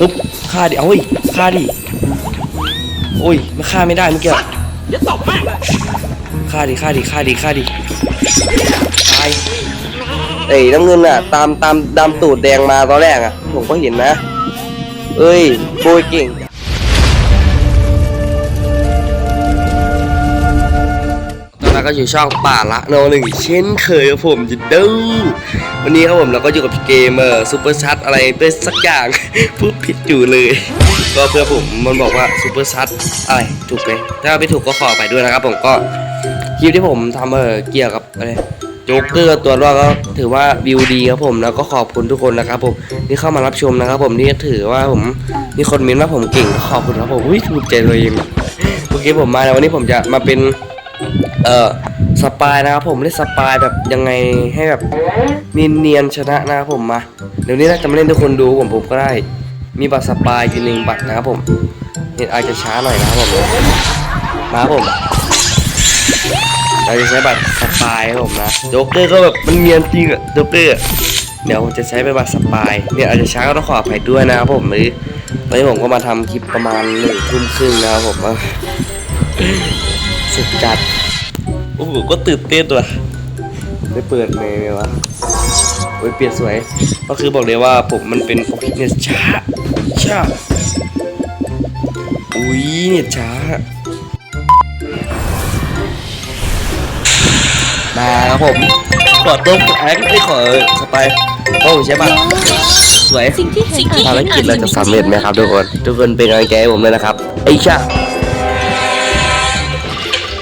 ปึ๊บฆ่าดิ เอาเฮ้ยฆ่าดิ โอ้ยมันฆ่าไม่ได้เมื่อกี้เดี๋ยวตบแม่งเลยฆ่าดิฆ่าดิฆ่าดิฆ่าดิตายเอ้ยน้ำเงินอะ ตามตามดำตูดแดงมาตอนแรกอะ ผมก็เห็นนะ เอ้ยโบยเก่ง ก็อยู่ช่องป่าละโนหนึ่งเช่นเคยกับผมจิดดูวันนี้ครับผมเราก็อยู่กับเกมเออซูเปอร์ชัดอะไรเป็นสักอย่าง พูดผิดอยู่เลย ก็เพื่อผมมันบอกว่าซูเปอร์ชัดอะไรถูกไหมถ้าไม่ถูกก็ขอไปด้วยนะครับผมก็คลิปที่ผมทำเออเกี่ยวกับอะไรโจ๊กเกอร์ตัวรอดก็ถือว่าวิวดีครับผมแล้วก็ขอบคุณทุกคนนะครับผมที่เข้ามารับชมนะครับผมนี่ถือว่าผมมีคนม้นว่าผมเก่งขอบคุณครับผมอุ้ยถูกใจเองเมื่อกี้ผมมาแล้ววันนี้ผมจะมาเป็น เอ่อสปายนะครับผมเล่นสปายแบบยังไงให้แบบเนียนๆชนะนะครับผมมาเดี๋ยวนี้น่าจะมาเล่นทุกคนดูผมผมก็ได้ มีบัตรสปายอยู่หนึ่งบัตรนะครับผมเน็ตอาจจะช้าหน่อยนะครับผมมาผมเราจะใช้บัตรสปายครับผมนะโจ๊กเกอร์ก็แบบมันเนียนจริงอะโจ๊กเกอร์เดี๋ยวผมจะใช้เป็นบัตรสปายเนี่ยอาจจะช้าก็ต้องขออภัยด้วยนะครับผมหรือวันนี้ผมก็มาทำคลิปประมาณหนึ่งทุ่มครึ่งนะครับผมสุดจัด โอ้โหก็ตื่นเต้นว่ะได้เปิดเมย์ไหมวะโอ้ยเปลี่ยนสวย ก็คือบอกเลยว่าผมมันเป็นโอ้ยเนี่ยช้าช้าอุ้ยเนี่ยช้ามาครับผมขอต้มแอ็กไม่ขอสไปร์โอ้ใช่ปะสวยสิ่งที่เห็นภารกิจเราจะสำเร็จไหมครับทุกคน ทุกคนเป็นกำลังใจให้ผมเลยนะครับไอ้ชา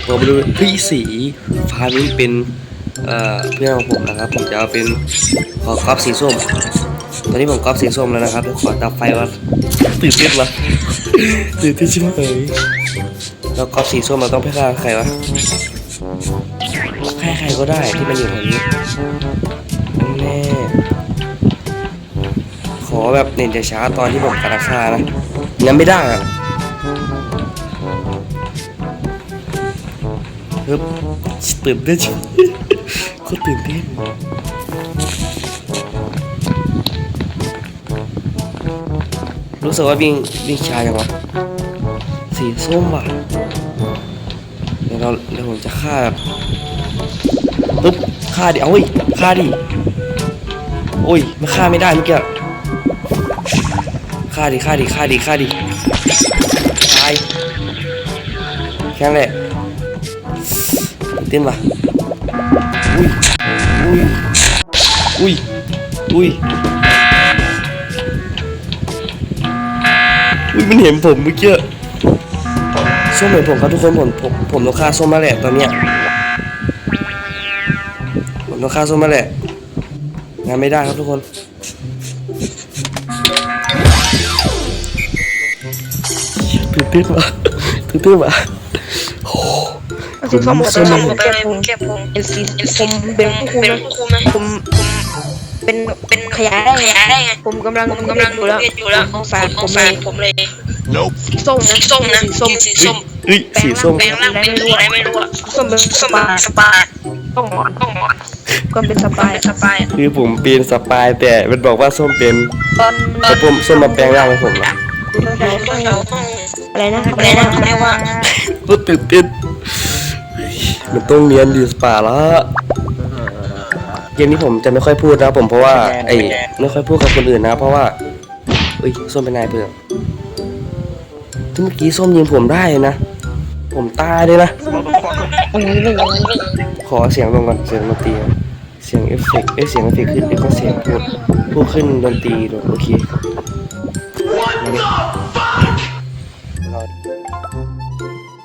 ผมไปดูพี่สีฟ้านี้เป็นเพื่อนของผมนะครับ ผมจะเอาเป็นขอกรอบสีส้ม ตอนนี้ผมกรอบสีส้มแล้วนะครับ ขอตับไฟก่อนตื่นเต้นวะตื่นเต้นชิบหายแล้วกรอบสีส้มเราต้องไปฆ่าใครวะฆ่าใครก็ได้ที่มันอยู่แถวนี้แน่ขอแบบเน้นจะช้าตอนที่ผมกำลังฆ่านะงั้นไม่ได้อะ ฮึบตื่นเต้นชิบโคตรตื่นเต้นรู้สึกว่าวิ่งวิ่งช้าจังวะสีส้มว่ะเดี๋ยวเราเดี๋ยวผมจะฆ่าแบบปึ๊บฆ่าดิเอาเฮ้ยฆ่าดิโอ้ยมันฆ่าไม่ได้เมื่อกี้ฆ่าดิฆ่าดิฆ่าดิฆ่าดิ เต้นว่ะอุ้ยอุ้ย อุ้ย อุ้ย อุ้ย มันเห็นผมเมื่อกี้ส้มเห็นผมครับทุกคนผมผมผมต้องฆ่าส้มมาแหละตอนเนี้ยผมต้องฆ่าส้มมาแหละงานไม่ได้ครับทุกคนตื่นเต้นว่ะตื่นเต้นว่ะโอ้ สีส้มหมดส้มส้มหมดแก้พุงแก้พุงเป็นสีผมเป็นผู้คุมนะผมผมเป็นเป็นขยายได้ขยายได้ไงผมกำลังผมกำลังอยู่แล้วอยู่แล้วของฝากผมเลยผมเลยสีส้มนะส้มนะส้มสีส้มเอ้ยสีส้มแปลงร่างเป็นอะไรไม่รู้อะส้มเป็นสปาสปาต้องหมอนต้องหมอนก็เป็นสปายสปายคือผมเป็นสปายแต่มันบอกว่าส้มเป็นตอนแต่ผมส้มมาแปลงร่างให้ผมนะอะไรนะอะไรนะอะไรว่าก็ตื่นเต้น มันต้องเรียนดีสป่าละเกมนี้ผมจะไม่ค่อยพูดนะผมเพราะว่าไอ้ไม่ค่อยพูดกับคนอื่นนะ เพราะว่าเอ้ยส้มเป็นนายเพื่อนที่เมื่อกี้ส้มยิงผมได้นะ ผมตายเลยนะ ขอเสียงลงก่อนเสียงดนตรีก่อนเสียงเอฟเฟกต์เอ้ยเสียงเอฟเฟกต์ขึ้นเอ้ยก็เสียงพูดพูดขึ้นดนตรีลงโอเคมาดิ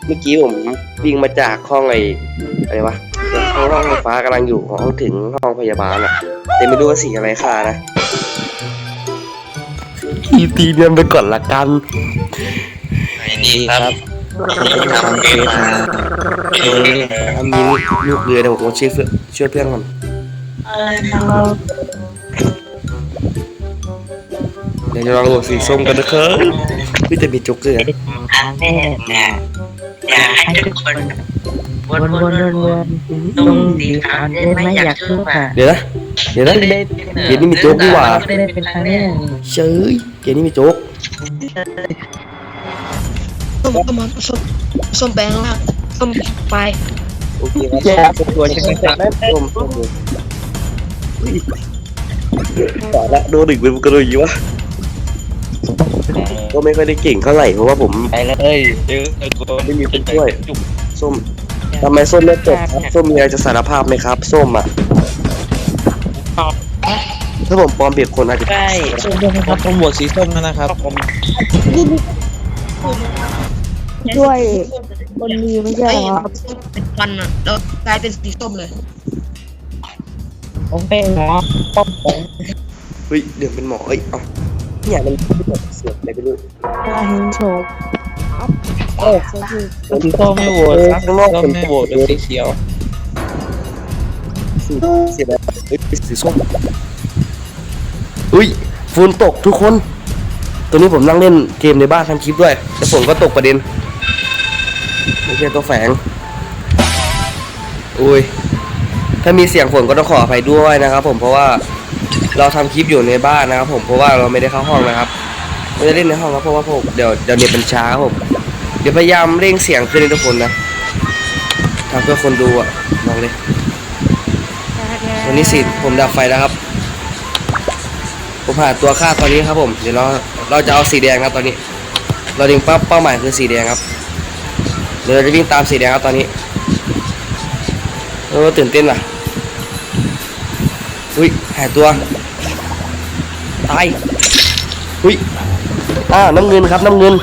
เมื่อกี้ผม วิ่งมาจากห้องไอ้อะไรวะห้องห้องไฟฟ้ากำลังอยู่ห้องถึงห้องพยาบาลอะแต่ไม่รู้ว่าสีอะไรค่านะทีตีเนียนไปก่อนละกันนี่ครับทำเฟซมาเออมีลูกเรือเดี๋ยวผมช่วยเพื่อนช่วยเพื่อนก่อนเดี๋ยวจะลองโหลดสีส้มกันนะครับพี่จะมีจุกเลยนะทางแม่เนี่ยอยากให้ทุกคนวนวนวนวนตรงสีขาวได้ไหมอยากขึ้นมาเดี๋ยวนะเดี๋ยวนะเกมนี้มีโจ๊กดีกว่าไม่ได้เป็นครั้งแรกเชยเกม นี้มีโจ๊กส้มส้มส้มส้มแปลงล่างส้มไปโอเคครับผมตัวใช่ไหมครับผมผมต่อละโดนดึ กเป็นกระโดดอยู่วะก็ไม่ค่อยได้เก่งเท่าไหร่เพราะว่าผม ไปเลยเจอกูไม่มีคนช่วยส้มทำไมส้มไม่จบครับส้มมีอะไรจะสารภาพไหมครับ ส้มอะถ้าผมปลอมเปลี่ยนคนอาจจะใช่ส้มด้วยนะครับผมโหวตสีส้มแล้วนะครับผมด้วยคนดีไม่ใช่ไอ้เหรอครับเป็นฟันอะแล้วกลายเป็นสีส้มเลยผมเป็นหมอป้อมผมเฮ้ยเดี๋ยวเป็นหมอเอ้ยเอ้า เนี่ยมันเสียงอะไรไม่รู้น่าเห็นโฉมเออก็คือสีส้มไม่โหวตครับข้งนอกส้มเป็นไม่โหวตเป็นสีเขียวสีสีอะไรเฮ้ยสีส้มอุ้ยฝนตกทุกคน ตัวนี้ผมนั่งเล่นเกมในบ้านทำคลิปด้วยแล้วฝนก็ตกประเด็นไม่ใช่ตัวแฝงอุ้ยถ้ามีเสียงฝนก็ต้องขออภัยด้วยนะครับผมเพราะว่า เราทำคลิปอยู่ในบ้านนะครับ ผมเพราะว่าเราไม่ได้เข้าห้องนะครับไม่ได้เล่นในห้องครับเพราะว่าผมเดี๋ยวเดี๋ยวเน็ตมันช้าครับผมเดี๋ยวพยายามเร่งเสียงขึ้นให้ทุกคนนะทำเพื่อคนดูอะลองเลยวันนี้สิผมดับไฟแล้วครับ ผมหาตัวฆ่าตอนนี้ครับผม เดี๋ยวเราเราจะเอาสีแดงครับตอนนี้ เราดึงเป้าเป้าหมายคือสีแดงครับ เดี๋ยวเราจะวิ่งตามสีแดงครับตอนนี้เออตื่นเต้นว่ะ อุ้ยหายตัวตายอุ้ยอ่าน้ำเงินครับน้ำเงิน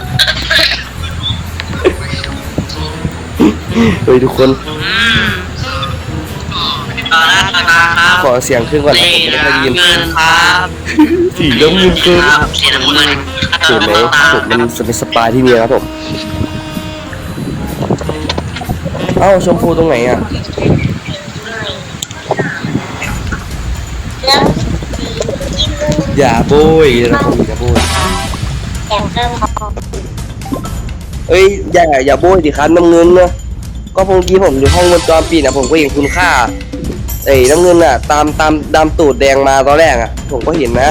เฮ้ยทุกคนขอเสียงขึ้นก่อนนะผมไม่ได้ยินเงินครับสีน้ำเงินเกินครับสีน้ำเงินเห็นไหมผมมันเป็นสปายที่นี่ครับผมเอ้าชมพูตรงไหนอะ อย่าโบยนะผมอย่าโบยเอ้ยอย่าอย่าโบยดิครับน้ำเงินนะก็พงกี้ผมอยู่ห้องวงจรปิดนะผมก็เห็นคุณค่าเอ้ยน้ำเงินอะ ตามตามดำตูดแดงมาตอนแรกอะ ผมก็เห็นนะ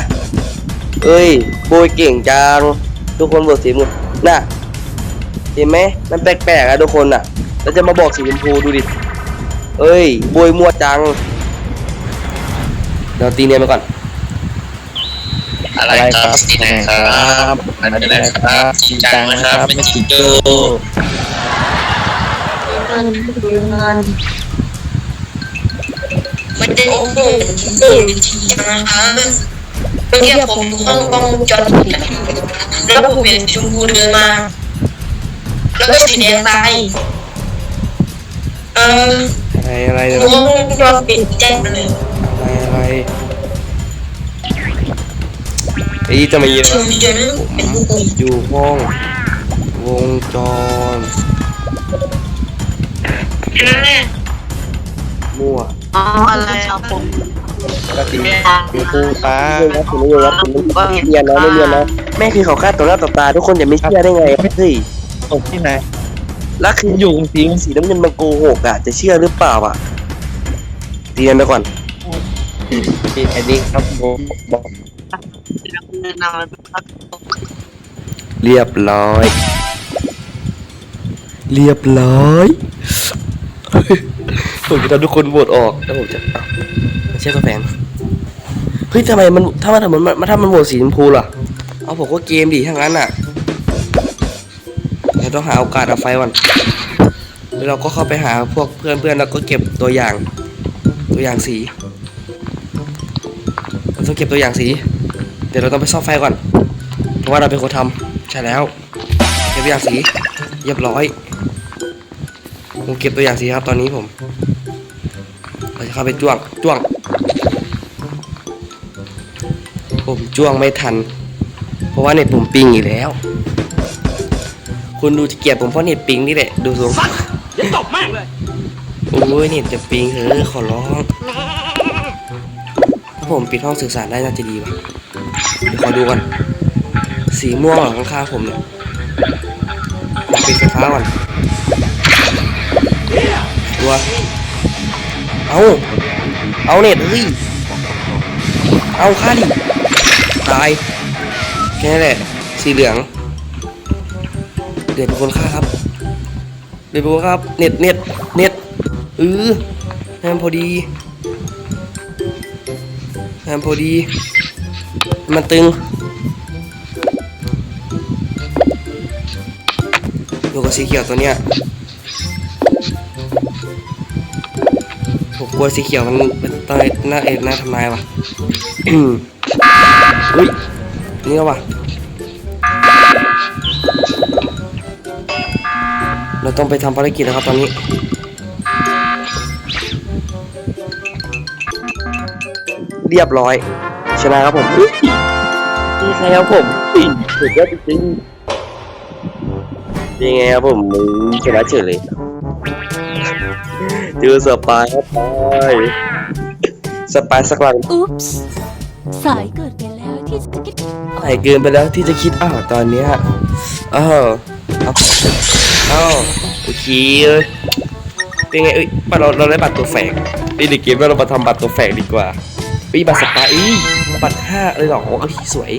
เอ้ยโบยเก่งจังทุกคนบอกสีมือน่ะเห็นไหมมันแปลกๆอะทุกคนอะแล้วจะมาบอกสีชมพูดูดิเอ้ยโบยมั่วจังเดี๋ยวตีเนียนไปก่อน อะไรครับสีไหนครับอะไรนะครับจริงจังนะครับไม่จริงโจมันจะโอ้โหตื่นทีนะคะเมื่อกี้ผมห้องกล้องวงจรปิดอะแล้วผมเห็นชมพูเดินมา แล้วก็สีแดงตายเอออะไรอะไรเนี่ยห้องวงจรปิดแจ้งเลยอะไรอะไร ไอ้ยจะมาเยอะชมจนเป็นผู้คุมอยู่ห้องวงจรมั่วอ๋ออะไรครับผมปกติอยู่ครูฟ้าเรื่องครับผมไม่เรียนครับผมไม่เรียนนะไม่เรียนนะแม่คือเขาฆ่าต่อหน้าต่อตาทุกคนอย่าไม่เชื่อได้ไงเฮ้ยตกที่ไหนแล้วคืออยู่สีสีน้ำเงินมันโกหกอะจะเชื่อหรือเปล่าอะเรียนไปก่อนสีอันนี้ครับผมบอก เรียบร้อย เรียบร้อยผมจะทำทุกคนโหวตออกแล้วผมจะอ้าวไม่ใช่ตัวแฟนเฮ้ยทำไมมันถ้ามันมันมันถ้ามันโหวตสีชมพูล่ะ เอาผมก็เกมดิทั้างนั้นอะเดี๋ยวต้องหาโอกาสเอาไฟก่อนแล้วเราก็เข้าไปหาพวกเพื่อนเพื่อนแล้วก็เก็บตัวอย่าง ตัวอย่างสีเราต้องเก็บตัวอย่างสี เดี๋ยวเราต้องไปซ่อมไฟก่อน เพราะว่าเราเป็นคนทำใช่แล้วเก็บตัวอย่างสีเรียบร้อยผมเก็บตัวอย่างสีครับตอนนี้ผมเราจะเข้าไปจ้วงจ้วง ผมจ้วงไม่ทัน เพราะว่าเน็ตผมปิงอีกแล้ว คุณดูจะเกลียดผมเพราะเน็ตปิงนี่แหละดูทรงอย่าตบมากเลยโอ้ยเน็ตจะปิงเถอะขอร้องถ้าผมปิดห้องสื่อสารได้น่าจะดีว่ะ ขอดูก่อนสีม่วงเหรอข้างๆผมเนี่ยผมปิดไฟฟ้าก่อนตัวเอาเอาเน็ตเฮ้ยเอาค่าดิตายแค่นั้นแหละสีเหลืองเดือดเป็นคนฆ่าครับเดือดเป็นคนฆ่าครับเน็ตเน็ตเน็ตเออให้มันพอดีให้มันพอดี มันตึง อยู่กับสีเขียวตัวเนี้ยผมกลัวสีเขียวมันเป็นตายหน้าเอ็ดหน้าทำลายว่ะอุ้ยนี่ก็ว่ะ เราต้องไปทำภารกิจนะครับตอนนี้เรียบร้อย ชนะครับผมอุ๊ยนี่ใครครับผมสุดยอดจริงๆยังไงครับผมมึงชนะเฉยเลยเจอสปายครับไปสปายสักหลังอุ๊ปส์สายเกิดไปแล้วที่จะคิดไหนเกินไปแล้วที่จะคิดอ้าวตอนเนี้ยอ้าวอ้าวอ้าวโอเคเอ้ยเป็นไงเอ้ยเราเราได้บัตรตัวแฝงนี่เด็กเกมเรามาทำบัตรตัวแฝงดีกว่าอีบัตรสปาอีบั ตรห้าเลยหรอโอ้ยสวย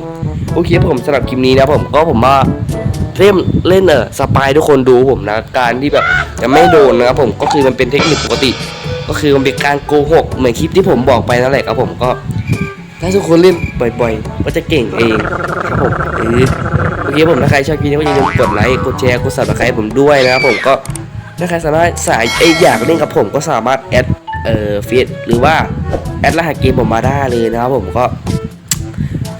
โอเคผมสำหรับคลิปนี้นะผมก็ผมว่าเล่นเล่นเออสปายทุกคนดูผมนะ การที่แบบจะไม่โดนนะครับผมก็คือมันเป็นเทคนิคปกติ ก็คือมันเป็นการโกหกเหมือนคลิปที่ผมบอกไปนั่นแหละครับผมก็ ถ้าทุกคนเล่นบ่อยๆ ก็จะเก่งเองครับผมเออโอเคผมถ้าใครชอบคลิปนี้ก็อย่าลืมกดไลค์กดแชร์กด subscribe ผมด้วยนะครับผมก็ถ้าใครสามารถสายเอยอยากเล่นกับผมก็สามารถแอด เอ่อเฟซหรือว่าแอดรหัสเกมผมมาได้เลยนะครับผมก็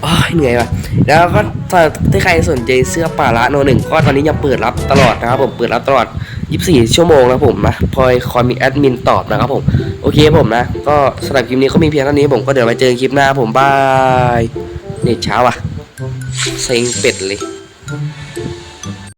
อ้ยเหนื่อยว่ะแล้วก็ถ้าใครสนใจเสื้อป่าละโนหนึ่งก็ตอนนี้ยังเปิดรับตลอดนะครับผมเปิดรับตลอด 24 ชั่วโมงนะผมนะพอยคอยมีแอดมินตอบนะครับผมโอเคผมนะ ก็สำหรับคลิปนี้ก็มีเพียงเท่านี้ผมก็เดี๋ยวไปเจอคลิปหน้าผมบายเน็ตเช้าอะเซ็งเป็ดเลย